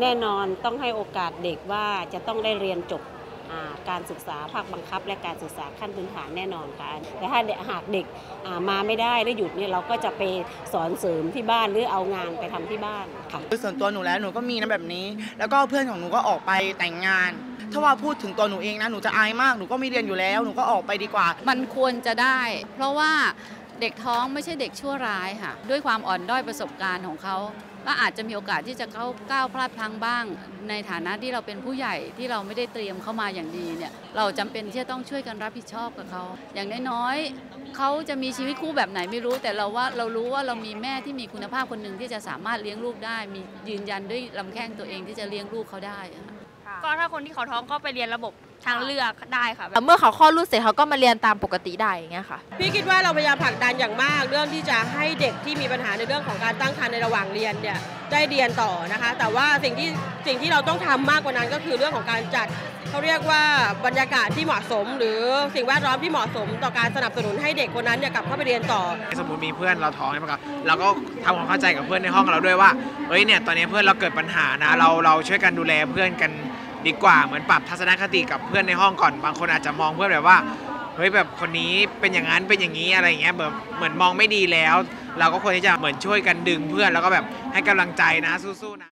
แน่นอนต้องให้โอกาสเด็กว่าจะต้องได้เรียนจบอ่าการศึกษาภาคบังคับ และการศึกษาขั้นพื้นฐานแน่นอนค่ะแต่ถ้าเด็กหากเด็กอ่ามาไม่ได้หรือหยุดเนี่ยเราก็จะไปสอนเสริมที่บ้านหรือเอางานไปทำที่บ้านค่ะคือส่วนตัวหนูแล้วหนูก็มีนะแบบนี้ แล้วก็เพื่อนของหนูก็ออกไปแต่งงาน ถ้าว่าพูดถึงตัวหนูเองนะหนูจะอายมากหนูก็มีเรียนอยู่แล้ว หนูก็ออกไปดีกว่า มันควรจะได้ เพราะว่า เด็กท้องไม่ใช่เด็กชั่วร้ายค่ะ ด้วยความอ่อนด้อยประสบการณ์ของเขา ก็อาจจะมีโอกาสที่จะเข้าก้าวพลาดพลั้งบ้าง ในฐานะที่เราเป็นผู้ใหญ่ที่เราไม่ได้เตรียมเข้ามาอย่างดีเนี่ยเราจำเป็นที่จะต้องช่วยกันรับผิดชอบกับเขา อย่างน้อยๆเขาจะมีชีวิตคู่แบบไหนไม่รู้ แต่เราว่าเรารู้ว่าเรามีแม่ที่มีคุณภาพคนหนึ่งที่จะสามารถเลี้ยงลูกได้ มียืนยันด้วยลำแข้งตัวเองที่จะเลี้ยงลูกเขาได้ก็ถ้าคนที่เขาท้องก็ไปเรียนระบบทางเลือกได้ค่ะเมื่อเขาคลอดลูกเสร็จเขาก็มาเรียนตามปกติได้อย่างเงี้ยค่ะ พี่คิดว่าเราพยายามผลักดันอย่างมาก เรื่องที่จะให้เด็กที่มีปัญหาในเรื่องของการตั้งครรภ์ในระหว่างเรียนเนี่ย ได้เรียนต่อนะคะ แต่ว่าสิ่งที่สิ่งที่เราต้องทำมากกว่านั้นก็คือเรื่องของการจัดเขาเรียกว่าบรรยากาศที่เหมาะสม หรือสิ่งแวดล้อมที่เหมาะสม ต่อการสนับสนุนให้เด็กคนนั้นเนี่ยกลับเข้าไปเรียนต่อ สมมติมีเพื่อนเราท้องใช่ไหมครับเราก็ทำความเข้าใจกับเพื่อนในห้องเราด้วยว่าเฮ้ยเนี่ยตอนนี้เพื่อนเราเกิดปัญหานะเราเราช่วยกันดูแลเพื่อนกันดีกว่าเหมือนปรับทัศนคติกับเพื่อนในห้องก่อนบางคนอาจจะมองเพื่อนแบบว่า เฮ้ยแบบคนนี้เป็นอย่างนั้นเป็นอย่างนี้อะไรเงี้ยแบบเหมือนมองไม่ดีแล้ว เราก็ควรที่จะเหมือนช่วยกันดึงเพื่อนแล้วก็แบบให้กำลังใจนะสู้ๆนะ